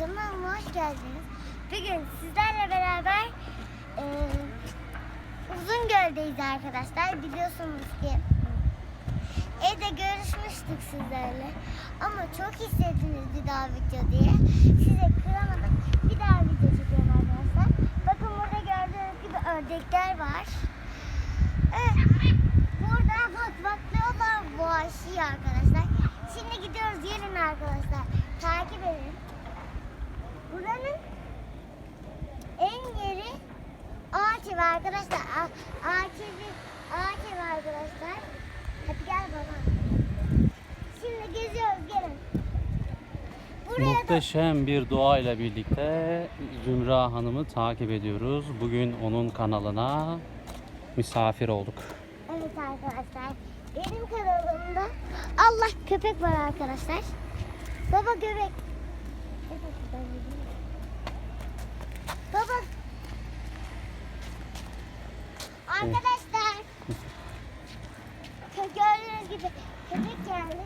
kanalıma hoş geldiniz. Bugün sizlerle beraber e, Uzungöl'deyiz arkadaşlar. Biliyorsunuz ki evde görüşmüştük sizlerle. Ama çok istediniz bir daha video diye. Size kıramadım. Bir daha video çekiyorum arkadaşlar. Bakın burada gördüğünüz gibi ördekler var. Evet. Burada bak baklıyorlar vahşi arkadaşlar. Şimdi gidiyoruz gelin arkadaşlar. Evi arkadaşlar. Ağaç evi, ağaç evi arkadaşlar. Hadi gel baba. Şimdi geziyoruz gelin. Buraya da Muhteşem bir doğayla birlikte Zümra Hanım'ı takip ediyoruz. Bugün onun kanalına misafir olduk. Evet arkadaşlar. Benim kanalımda Allah köpek var arkadaşlar. Baba köpek. Arkadaşlar gördüğünüz gibi köpek geldi.